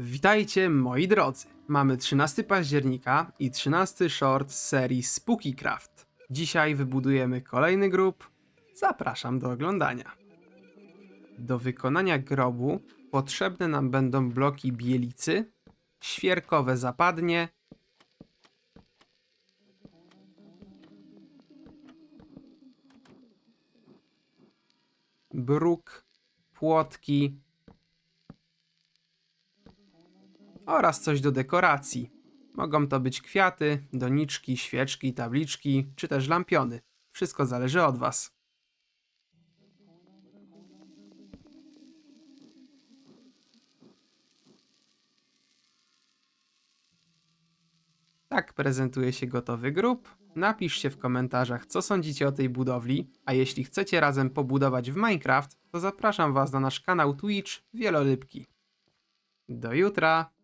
Witajcie moi drodzy. Mamy 13 października i 13 short z serii Spooky Craft. Dzisiaj wybudujemy kolejny grób. Zapraszam do oglądania. Do wykonania grobu potrzebne nam będą bloki bielicy, świerkowe zapadnie, bruk, płotki oraz coś do dekoracji. Mogą to być kwiaty, doniczki, świeczki, tabliczki czy też lampiony. Wszystko zależy od Was. Tak prezentuje się gotowy grób. Napiszcie w komentarzach, co sądzicie o tej budowli, a jeśli chcecie razem pobudować w Minecraft, to zapraszam Was na nasz kanał Twitch Wielolybki. Do jutra!